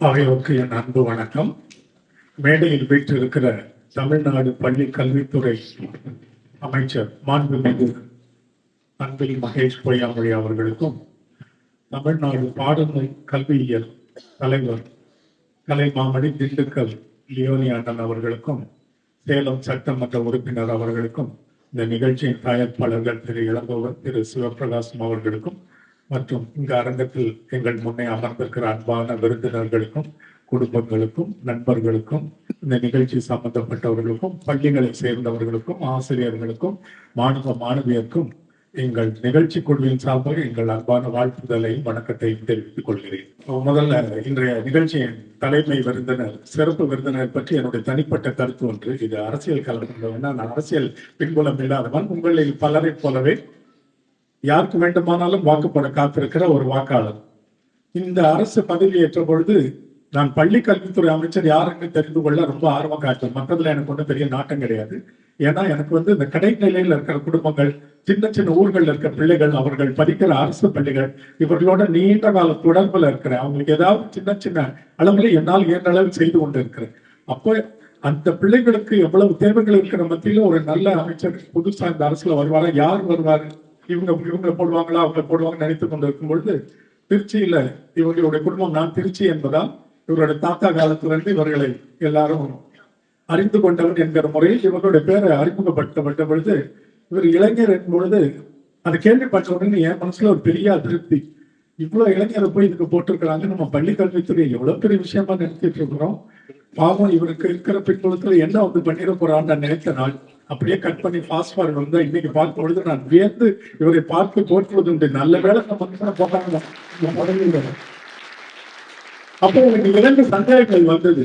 ஆகியோருக்கு என் அன்பு வணக்கம். மேடையில் வீற்றிருக்கிற தமிழ்நாடு பள்ளி கல்வித்துறை அமைச்சர் மாண்புமிகு அன்பில் மகேஷ் பொய்யாமொழி அவர்களுக்கும் தமிழ்நாடு பாடநூல் கல்வியியல் தலைவர் கலைமாமணி திண்டுக்கல் லியோனி அண்ணன் அவர்களுக்கும் சேலம் சட்டமன்ற உறுப்பினர் அவர்களுக்கும் இந்த நிகழ்ச்சியின் தயாரிப்பாளர்கள் திரு இளங்கோவர் திரு சிவபிரகாசம் அவர்களுக்கும் மற்றும் இந்த அரங்கத்தில் எங்கள் முன்னே அமர்ந்திருக்கிற அன்பான விருந்தினர்களுக்கும் குடும்பங்களுக்கும் நண்பர்களுக்கும் இந்த நிகழ்ச்சி சம்பந்தப்பட்டவர்களுக்கும் பள்ளிகளை சேர்ந்தவர்களுக்கும் ஆசிரியர்களுக்கும் மாணவ மாணவியருக்கும் எங்கள் நிகழ்ச்சி குழுவின் சார்பாக எங்கள் அன்பான வாழ்த்துதலையும் வணக்கத்தையும் தெரிவித்துக் கொள்கிறேன். முதல்ல இன்றைய நிகழ்ச்சியின் தலைமை விருந்தினர் சிறப்பு விருந்தினர் பற்றி என்னுடைய தனிப்பட்ட கருத்து ஒன்று. இது அரசியல் கலந்து நான் அரசியல் பின்புலம் இல்லாதவன். உங்களில் பலரைப் போலவே யாருக்கு வேண்டுமானாலும் வாக்குப்பட காத்திருக்கிற ஒரு வாக்காளர். இந்த அரசு பதவியேற்ற பொழுது நான் பள்ளி கல்வித்துறை அமைச்சர் யாருன்னு தெரிந்து கொள்ள ரொம்ப ஆர்வம் காட்டுவேன் மற்றதுல எனக்கு ஒன்றும் பெரிய நாட்டம் கிடையாது. ஏன்னா எனக்கு வந்து இந்த கடைநிலையில் இருக்கிற குடும்பங்கள் சின்ன சின்ன ஊர்களில் இருக்கிற பிள்ளைகள் அவர்கள் படிக்கிற அரசு பள்ளிகள் இவர்களோட நீண்ட கால தொடர்பில் இருக்கிறேன் அவங்களுக்கு ஏதாவது சின்ன சின்ன அளவில் என்னால் இயன்ற அளவு செய்து கொண்டு இருக்கிறேன். அப்போ அந்த பிள்ளைகளுக்கு எவ்வளவு தேவைகள் இருக்கிற மத்தியில ஒரு நல்ல அமைச்சர் புதுசா இந்த அரசுல வருவாரா யார் வருவாரு? இவங்க இவங்க போடுவாங்களா? அவங்க போடுவாங்க நினைத்து கொண்டிருக்கும் பொழுது திருச்சியில இவங்களுடைய குடும்பம் நான் திருச்சி என்பதால் இவருடைய தாத்தா காலத்திலிருந்து இவர்களை எல்லாரும் அறிந்து கொண்டவன் என்கிற முறையில் இவர்களுடைய பேரை அறிமுகப்படுத்தப்பட்ட பொழுது இவர் இளைஞர் என்பொழுது அதை கேள்விப்பட்ட உடனே என் மனசுல ஒரு பெரிய அதிருப்தி. இவ்வளவு இளைஞரை போய் இதுக்கு போட்டிருக்கிறாங்க. நம்ம பள்ளி கல்வித்துறை எவ்வளவு பெரிய விஷயமா நினைச்சிட்டு இருக்கிறோம். பாவம் இவருக்கு இருக்கிற பின்புலத்துல என்ன வந்து பண்ணிட போறான்னு நான் நினைத்த நாள். அப்படியே கட் பண்ணி ஃபாஸ்ட் ஃபார்வர்ட் வந்து இன்னைக்கு பார்க்கும் பொழுது நான் வியந்து இவரை பார்த்து போற்றுவது உண்டு. நல்ல வேலை நம்ம போட்டாங்க அப்போ எனக்கு இரண்டு சந்தேகங்கள் வந்தது.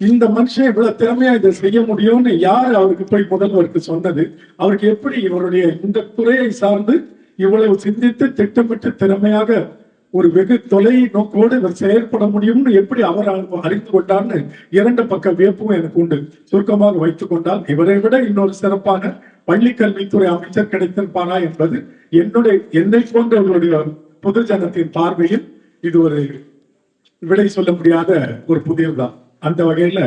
இந்த மனுஷன் இவ்வளவு திறமையா இதை செய்ய முடியும்னு யார் அவருக்கு போய் முதல்வருக்கு சொன்னது? அவருக்கு எப்படி இவருடைய இந்த துறையை சார்ந்து இவ்வளவு சிந்தித்து திட்டமிட்டு திறமையாக ஒரு வெகு தொலை நோக்கோடு இவர் செயற்பட முடியும்னு எப்படி அவர் அறிந்து கொண்டார்னு இரண்டு பக்க வியப்பும் எனக்கு உண்டு. சுருக்கமாக வைத்துக் கொண்டால் இவரை விட இன்னொரு சிறப்பான பள்ளி கல்வித்துறை அமைச்சர் கிடைத்திருப்பானா என்பது என்னுடைய என்னை போன்றவர்களுடைய பொதுஜனத்தின் பார்வையில் இது ஒரு விடை சொல்ல முடியாத ஒரு புதியதுதான் அந்த வகையில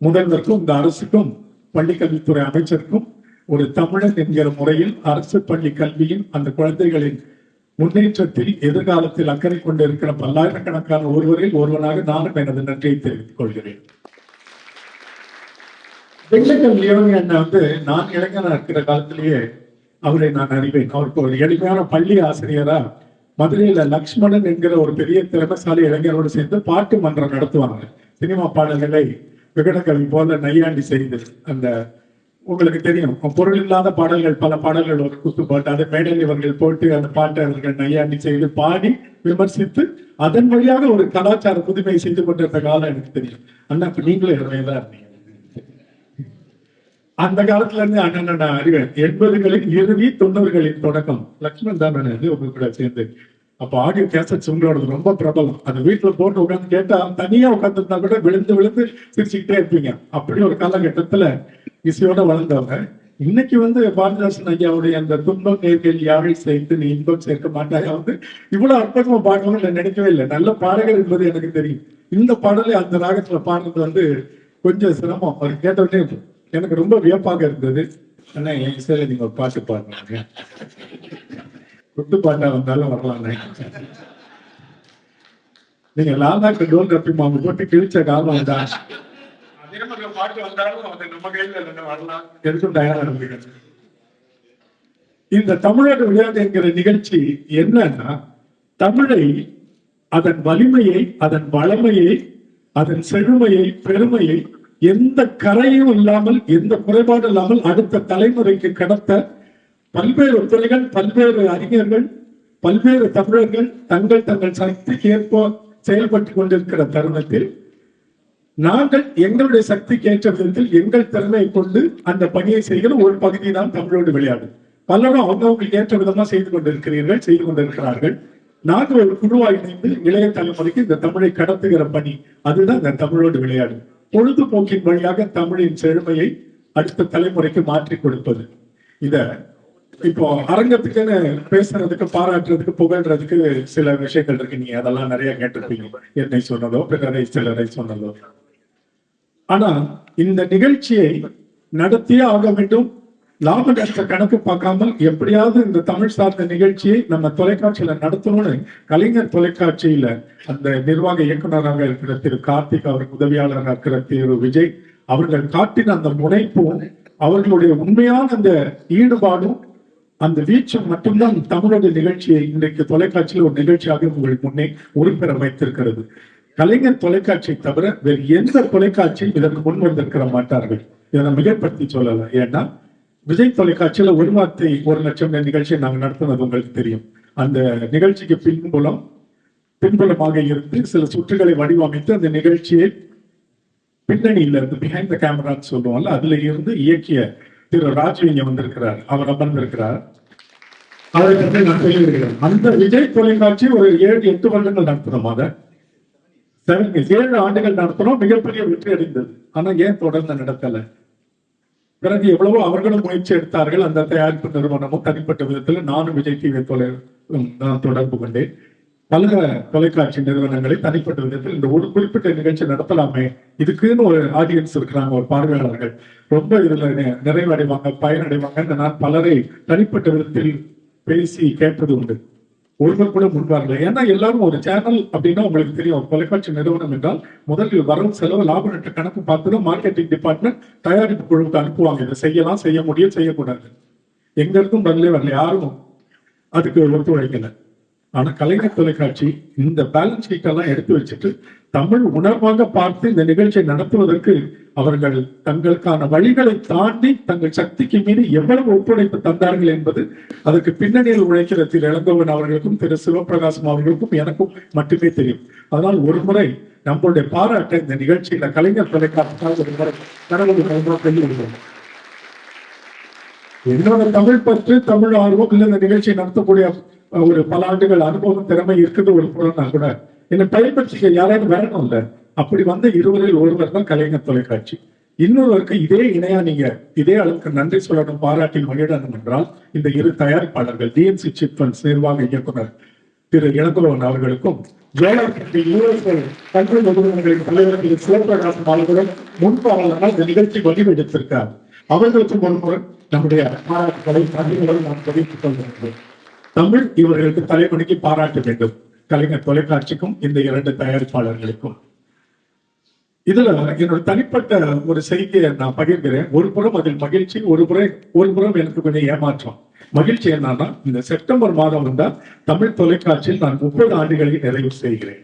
முதல்வருக்கும் இந்த அரசுக்கும் பள்ளி கல்வித்துறை அமைச்சருக்கும் ஒரு தமிழன் என்கிற முறையில் அரசு பள்ளி கல்வியின் அந்த குழந்தைகளின் முன்னேற்றத்தில் எதிர்காலத்தில் அக்கறை கொண்டிருக்கிற பல்லாயிரக்கணக்கான ஒருவரில் ஒருவனாக நானும் எனது நன்றியை தெரிவித்துக் கொள்கிறேன். வெள்ளக்கல் லியோனி அண்ணன் வந்து நான் இளைஞனா இருக்கிற காலத்திலேயே அவரை நான் அறிவேன். அவருக்கு ஒரு எளிமையான பள்ளி ஆசிரியரா மதுரையில லக்ஷ்மணன் என்கிற ஒரு பெரிய திறமைசாலி இளைஞரோடு சேர்ந்து பாட்டு மன்றம் நடத்துவாங்க. சினிமா பாடல்களை விகடகவி போல நையாண்டி செய்து அந்த உங்களுக்கு தெரியும் பொருள் இல்லாத பாடல்கள் பல பாடல்கள் ஒரு குத்து பாட்டு அதை மேடையில் இவர்கள் போட்டு அந்த பாட்டை அவர்கள் நையாண்டி செய்து பாடி விமர்சித்து அதன் வழியாக ஒரு கலாச்சார புதுமை செய்து கொண்டிருந்த காலம் எனக்கு தெரியும் அண்ணா இப்ப நீங்களும் இளமையதான் இருந்தீங்க அந்த காலத்துல இருந்து அண்ணன் நான் அறிவேன் எண்பதுகளின் இறுதி தொண்ணூறுகளின் தொடக்கம் லக்ஷ்மண் தான் நான் உங்க கூட சேர்ந்து அப்ப ஆடியோ கேசட்ஸ் உங்களோடது ரொம்ப பிரபலம். அது வீட்டுல போட்டு உட்காந்து கேட்டா தனியா உட்காந்துருந்தா கூட விழுந்து விழுந்து சிரிச்சுக்கிட்டே இருப்பீங்க. அப்படி ஒரு காலகட்டத்துல இசையோட வளர்ந்தவங்க. இன்னைக்கு வந்து பாரதிதாசன் ஐயாவுடைய அந்த துன்பம் நேர்கள் யாரை சேர்த்து நீ இன்பம் சேர்க்க மாட்டாயா வந்து இவ்வளவு அற்புதமா பாடணும்னு நான் நினைக்கவே இல்லை. நல்ல பாடல்கள் என்பது எனக்கு தெரியும். இந்த பாடலை அந்த ராகத்துல பாடுறது வந்து கொஞ்சம் சிரமம். அவர் கேட்டவுடனே எனக்கு ரொம்ப வியப்பாக இருந்தது. ஆனா என் இசையில நீங்க ஒரு பாட்டு பாடுறாங்க குத்து பாட்டா வந்தாலும் வரலாம் நீங்க லாலாக்கு டோல் கப்பி மாவு போட்டு கிழிச்ச காலம் தான் பாட்டு வந்தாலும் அது நம்ம கையில இல்லைன்னு வரலாம். எதுக்கும் தயாரா இருந்துங்க இந்த தமிழக விளையாட்டு என்கிற நிகழ்ச்சி என்னன்னா தமிழை அதன் வலிமையை அதன் வளமையை அதன் செழுமையை பெருமையை எந்த கரையும் இல்லாமல் எந்த குறைபாடும் இல்லாமல் அடுத்த தலைமுறைக்கு கடத்த பல்வேறு துறைகள் பல்வேறு அறிஞர்கள் பல்வேறு தமிழர்கள் தங்கள் தங்கள் சக்திக்கு ஏற்ப செயல்பட்டு கொண்டிருக்கிற தருணத்தில் நாங்கள் எங்களுடைய சக்திக்கு ஏற்ற விதத்தில் எங்கள் திறனை கொண்டு அந்த பணியை செய்கிற ஒரு பகுதி தான் தமிழோடு விளையாடும் பலரும் அவங்கவுங்களுக்கு ஏற்ற விதமா செய்து கொண்டிருக்கிறீர்கள் செய்து கொண்டிருக்கிறார்கள். நாங்கள் ஒரு குழுவாக இணைந்து இளைய தலைமுறைக்கு இந்த தமிழை கடத்துகிற பணி அதுதான் இந்த தமிழோடு விளையாடு. பொழுதுபோக்கின் வழியாக தமிழின் செழுமையை அடுத்த தலைமுறைக்கு மாற்றி கொடுப்பது. இத இப்போ அரங்கத்துக்குன்னு பேசுறதுக்கு பாராட்டுறதுக்கு புகழ்றதுக்கு சில விஷயங்கள் இருக்கு. நீங்க அதெல்லாம் நிறைய கேட்டிருப்பீங்க. என்னை சொன்னதோ பிறரை சிலரை சொன்னதோ. ஆனா இந்த நிகழ்ச்சியை நடத்தியே ஆக வேண்டும். லாப நஷ்ட கணக்கு பார்க்காமல் எப்படியாவது இந்த தமிழ் சார்ந்த நிகழ்ச்சியை நம்ம தொலைக்காட்சியில நடத்தணும்னு கலைஞர் தொலைக்காட்சியில அந்த நிர்வாக இயக்குனராக இருக்கிற திரு கார்த்திக் அவர் உதவியாளராக இருக்கிற திரு விஜய் அவர்கள் காட்டின அந்த முனைப்பும் அவர்களுடைய உண்மையான அந்த ஈடுபாடும் அந்த வீச்சு மட்டும்தான் தமிழோட நிகழ்ச்சியை இன்றைக்கு தொலைக்காட்சியில் ஒரு நிகழ்ச்சியாக உங்களுக்கு முன்னே உறுப்பினர் வைத்திருக்கிறது கலைஞர் தொலைக்காட்சியை தவிர வேறு எந்த தொலைக்காட்சியும் இதற்கு முன் வந்திருக்கிற மாட்டார்கள். இதை நான் மிகப்படுத்தி சொல்லலாம் ஏன்னா விஜய் தொலைக்காட்சியில ஒரு வார்த்தை ஒரு லட்சம் நிகழ்ச்சியை நாங்கள் நடத்துனது உங்களுக்கு தெரியும். அந்த நிகழ்ச்சிக்கு பின்புலம் பின்புலமாக இருந்து சில சுற்றுகளை வடிவமைத்து அந்த நிகழ்ச்சியை பின்னணியில இருந்து பிஹைண்ட் த கேமரான்னு சொல்லுவோம்ல அதுல இருந்து இயக்கிய திரு ராஜு இங்க வந்திருக்கிறார். அவர் அமர்ந்திருக்கிறார். அதை பற்றி நான் சொல்லியிருக்கிறேன். அந்த விஜய் தொலைக்காட்சி ஒரு ஏழு எட்டு வருடங்கள் நடத்தினோம் அதை செவன் ஏழு ஆண்டுகள் நடத்தினோம் மிகப்பெரிய வெற்றி அடைந்தது. ஆனா ஏன் தொடர்ந்து நடத்தல? பிறகு எவ்வளவோ அவர்களும் முயற்சி எடுத்தார்கள். அந்த தயாரிப்பு நிறுவனமும் தனிப்பட்ட விதத்தில் நானும் விஜய் டிவி தொலை நான் தொடர்பு கொண்டேன். பல தொலைக்காட்சி நிறுவனங்களை தனிப்பட்ட விதத்தில் இந்த ஒரு குறிப்பிட்ட நிகழ்ச்சி நடத்தலாமே. இதுக்குன்னு ஒரு ஆடியன்ஸ் இருக்கிறாங்க ஒரு பார்வையாளர்கள். ரொம்ப இதுல நிறைவடைவாங்க பயனடைவாங்க. நான் பலரை தனிப்பட்ட விதத்தில் பேசி கேட்பது உண்டு. ஒருவர் கூட முன்வார்கள் ஏன்னா எல்லாரும் ஒரு சேனல் அப்படின்னா உங்களுக்கு தெரியும். தொலைக்காட்சி நிறுவனம் என்றால் முதலில் வரவு செலவு லாப நட்ட கணக்கு பார்த்து தான் மார்க்கெட்டிங் டிபார்ட்மெண்ட் தயாரிப்பு குழுவுக்கு அனுப்புவாங்க. இதை செய்யலாம் செய்ய முடியும் செய்யக்கூடாது. எங்க இருந்தும் வரல வரல யாரும் அதுக்கு ஒத்துழைக்கலை. ஆனா கலைஞர் தொலைக்காட்சி இந்த பேலன்ஸ் ஷீட் எல்லாம் எடுத்து வச்சுட்டு தமிழ் உணர்வாக பார்த்து இந்த நிகழ்ச்சியை நடத்துவதற்கு அவர்கள் தங்களுக்கான வழிகளை தாண்டி தங்கள் சக்திக்கு மீது எவ்வளவு ஒத்துழைப்பு தந்தார்கள் என்பது அதற்கு பின்னணியில் உழைக்கிற திரு இளங்கோவன் அவர்களுக்கும் திரு சிவபிரகாசம் அவர்களுக்கும் எனக்கும் மட்டுமே தெரியும். அதனால் ஒரு முறை நம்மளுடைய பாராட்டை இந்த நிகழ்ச்சியில கலைஞர் தொலைக்காட்சிக்காக ஒரு முறை கடவுள் என்னோட தமிழ் பற்று தமிழ் ஆர்வம் இல்ல இந்த நிகழ்ச்சியை நடத்தக்கூடிய ஒரு பல ஆண்டுகள் அனுபவம் திறமை இருக்குது ஒரு புறம்னா கூட. என்னை பயன்படுத்திக்க யாராவது வரணும் அப்படி வந்த இருவரில் ஒருவர் தான் கலைஞர் தொலைக்காட்சி. இன்னொருவருக்கு இதே இணையா நீங்க இதே அளவுக்கு நன்றி சொல்லணும் பாராட்டில் மகிழணும் என்றால் இந்த இரு தயாரிப்பாளர்கள் டிஎன்சி சிட் நிர்வாக இயக்குனர் திரு இளங்குலவன் அவர்களுக்கும் ஜோலார்பட்டி கல்வி நிறுவனங்களின் தலைவர் திரு சிவபிரகாசம் அவர்களும் முன்பாளர்களால் இந்த நிகழ்ச்சி வடிவெடுத்திருக்கார். அவர்களுக்கும் ஒரு நம்முடைய பாராட்டுகளை நன்றிகளை நாம் தெரிவித்துக் கொள்கிறோம் தமிழ் இவர்களுக்கு தலைவணிக்கு பாராட்ட வேண்டும். கலைஞர் தொலைக்காட்சிக்கும் இந்த இரண்டு தயாரிப்பாளர்களுக்கும். இதுல என்னோட தனிப்பட்ட ஒரு செய்தியை நான் பகிர்கிறேன். ஒரு புறம் அதில் மகிழ்ச்சி ஒரு புறம் ஒரு புறம் எனக்கு கொஞ்சம் ஏமாற்றம். மகிழ்ச்சி என்னன்னா இந்த செப்டம்பர் மாதம் வந்தால் தமிழ் தொலைக்காட்சியில் நான் முப்பது ஆண்டுகளை நிறைவு செய்கிறேன்.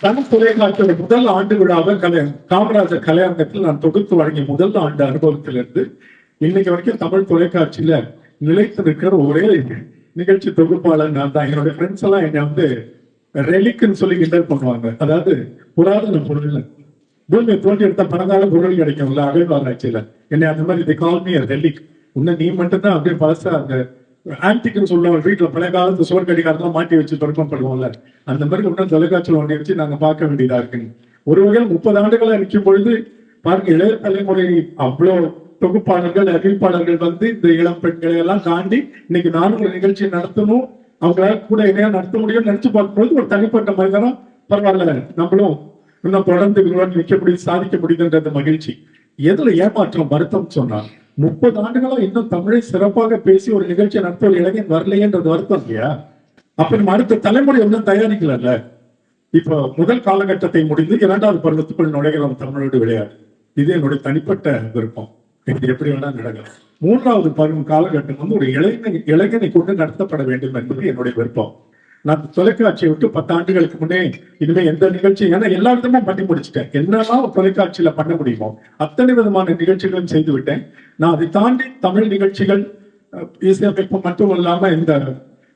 தமிழ் தொலைக்காட்சியோட முதல் ஆண்டு விழாவை கலை காமராஜர் கலையரங்கத்தில் நான் தொகுத்து வழங்கிய முதல் ஆண்டு அனுபவத்திலிருந்து இன்னைக்கு வரைக்கும் தமிழ் தொலைக்காட்சியில நிலைத்து நிற்கிற ஒரே நிகழ்ச்சி தொகுப்பாளர் நான் தான். என்னோட ஃப்ரெண்ட்ஸ் எல்லாம் என்னை வந்து ரெலிக்குன்னு சொல்லி கிண்டல் பண்ணுவாங்க. அதாவது புராதன பொருள் பூமியை தோண்டி எடுத்த பணங்கால பொருள் கிடைக்கும்ல அகழ்வாராய்ச்சியில என்னை அந்த மாதிரி தி கால் மீ ரெலிக் உன்ன நீ மட்டும்தான் அப்படியே பழசா அந்த ஆன்டிக்னு சொல்லுவோம் வீட்டில் பழைய காலத்து சுவர் கடிகாரத்தான் மாட்டி வச்சு தொடக்கம் பண்ணுவோம்ல அந்த மாதிரி இன்னும் தொலைக்காட்சியில் ஒன்றை வச்சு நாங்க பார்க்க வேண்டியதா இருக்குங்க ஒரு வகையில் முப்பது ஆண்டுகளா நிற்கும் பொழுது பாருங்க இளைய தலைமுறை அவ்வளோ தொகுப்பாளர்கள் அறிவிப்பாளர்கள் வந்து இந்த இளம் பெண்களை எல்லாம் தாண்டி இன்னைக்கு நானும் ஒரு நிகழ்ச்சி நடத்தணும். அவங்களால கூட இணையா நடத்த முடியும்னு நினைச்சு பார்க்கும்போது ஒரு தனிப்பட்ட மனிதனும் பரவாயில்ல நம்மளும் இன்னும் தொடர்ந்து இவங்களோட நிற்க முடியும் சாதிக்க முடியுதுன்றது மகிழ்ச்சி. எதுல ஏமாற்றம் வருத்தம் சொன்னா முப்பது ஆண்டுகளா இன்னும் தமிழை சிறப்பாக பேசி ஒரு நிகழ்ச்சியை நடத்த ஒரு இளைஞன் வரலையேன்றது வருத்தம் இல்லையா? அப்ப நம்ம அடுத்த தலைமுறை ஒன்றும் தயாரிக்கலல்ல. இப்போ முதல் காலகட்டத்தை முடிந்து இரண்டாவது பருவத்துக்குள் நுழைகிறோம் தமிழோடு விளையாடு. இது என்னுடைய தனிப்பட்ட விருப்பம். இது எப்படி வேணா நடக்கலாம். மூன்றாவது பருவம் காலகட்டம் வந்து ஒரு இளைஞன் இளைஞனை கொண்டு நடத்தப்பட வேண்டும் என்பது என்னுடைய விருப்பம். நான் தொலைக்காட்சியை விட்டு பத்து ஆண்டுகளுக்கு முன்னே இனிமே எந்த நிகழ்ச்சி ஏன்னா எல்லா விதமும் பண்ணி முடிச்சிட்டேன். என்னெல்லாம் தொலைக்காட்சியில பண்ண முடியுமோ அத்தனை விதமான நிகழ்ச்சிகளும் செய்து விட்டேன். நான் அதை தாண்டி தமிழ் நிகழ்ச்சிகள் இசையமைப்பு மட்டும் இல்லாம இந்த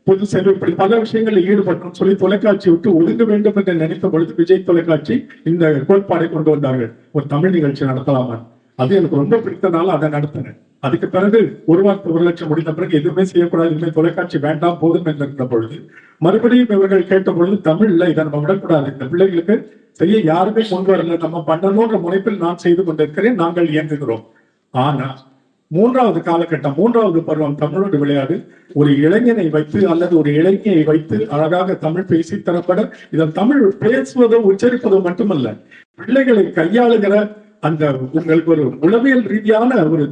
பொது சேவை இப்படி பல விஷயங்களில் ஈடுபட்டோம் சொல்லி தொலைக்காட்சி விட்டு ஒதுங்க வேண்டும் என்று நினைத்த பொழுது விஜய் தொலைக்காட்சி இந்த கோட்பாடை கொண்டு வந்தார்கள். ஒரு தமிழ் நிகழ்ச்சி நடத்தலாமா? அது எனக்கு ரொம்ப பிடித்தனால அதை நடத்தினேன். அதுக்கு பிறகு ஒரு வாரத்து ஒரு லட்சம் முடிந்த பிறகு எதுவுமே செய்யக்கூடாது இனிமேல் தொலைக்காட்சி வேண்டாம் போதும் என்று இருந்த பொழுது மறுபடியும் இவர்கள் கேட்ட பொழுது தமிழ்ல இதை நம்ம விடக்கூடாது. இந்த பிள்ளைகளுக்கு செய்ய யாருமே கொண்டு வரல. நம்ம பண்ணணும்ன்ற முனைப்பில் நான் செய்து கொண்டிருக்கிறேன். நாங்கள் இயங்குகிறோம். ஆனா மூன்றாவது காலகட்டம் மூன்றாவது பருவம் தமிழோடு விளையாடு. ஒரு இளைஞனை வைத்து அல்லது ஒரு இளைஞனை வைத்து அழகாக தமிழ் பேசி தரப்பட இதன் தமிழ் பேசுவதோ உச்சரிப்பதோ மட்டுமல்ல பிள்ளைகளை கையாளுகிற அந்த உங்களுக்கு ஒரு உளவியல் ரீதியான ஒரு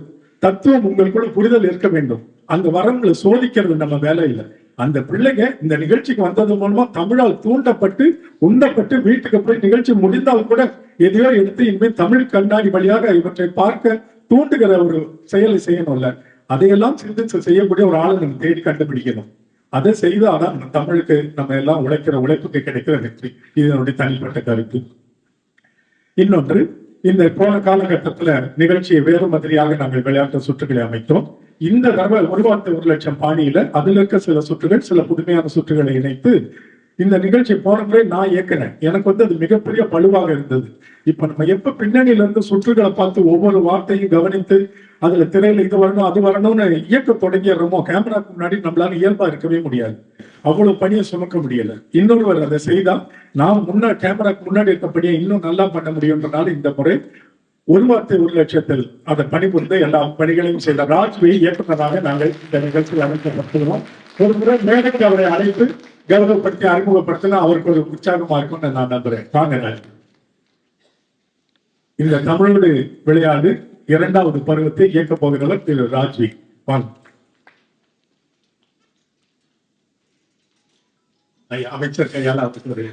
தத்துவம் உங்களுக்குள்ள புரிதல் இருக்க வேண்டும். அந்த வரங்களை சோதிக்கிறது நம்ம வேலை இல்லை. அந்த பிள்ளைங்க இந்த நிகழ்ச்சிக்கு வந்தது மூலமா தமிழால் தூண்டப்பட்டு உண்டப்பட்டு வீட்டுக்கு போய் நிகழ்ச்சி முடிந்தால் கூட எதையோ எடுத்து இனிமேல் தமிழ் கண்ணாடி வழியாக இவற்றை பார்க்க தூண்டுகிற ஒரு செயலை செய்யணும்ல அதையெல்லாம் சிந்திச்சு செய்யக்கூடிய ஒரு ஆளை நம்ம தேடி கண்டுபிடிக்கணும். அதை செய்தாதான் நம்ம தமிழுக்கு நம்ம எல்லாம் உழைக்கிற உழைப்புக்கு கிடைக்கிற வெற்றி. இது என்னுடைய தனிப்பட்ட கருத்து. இன்னொன்று இந்த போன காலகட்டத்துல நிகழ்ச்சியை வேறு மாதிரியாக நாங்கள் விளையாட்டு சுற்றுகளை அமைத்தோம். இந்த தடவை ஒரு ஒரு லட்சம் பாணியில அதுல இருக்க சில சுற்றுகள் சில புதுமையான சுற்றுகளை இணைத்து இந்த நிகழ்ச்சி போன நான் இயக்கினேன். எனக்கு வந்து அது மிகப்பெரிய பழுவாக இருந்தது. இப்ப நம்ம எப்ப பின்னணியில இருந்து சுற்றுகளை பார்த்து ஒவ்வொரு வார்த்தையும் கவனித்து அதுல திரையில இது வரணும் அது வரணும்னு இயக்க தொடங்கிடுறோமோ கேமராக்கு முன்னாடி நம்மளால இயல்பா இருக்கவே முடியாது. அவ்வளவு பணியை சுமக்க முடியல. இன்னொருவர் அதை செய்தால் நாம் முன்னா கேமராக்கு முன்னாடி இருக்கப்படியே இன்னும் நல்லா பண்ண முடியும்ன்றனால இந்த முறை ஒரு வார்த்தை ஒரு லட்சத்தில் அதை பணிபுரிந்து எல்லா பணிகளையும் செய்த ராஜ்வி இயக்குநராக நாங்கள் இந்த நிகழ்ச்சியில் அமைக்கப்பட்டுள்ளோம் ஒரு முறை மேடைக்கு அவரை அழைத்து கௌரவப்படுத்தி அறிமுகப்படுத்தினா அவருக்கு ஒரு உற்சாகமா இருக்கும்னு நான் நம்புறேன். வாங்க இந்த தமிழோடு விளையாடு இரண்டாவது பருவத்தை இயக்கப் போகிறவர் திரு ராஜ்வி. வாங்க. அமைச்சர் கையால் அவருக்கு ஒரு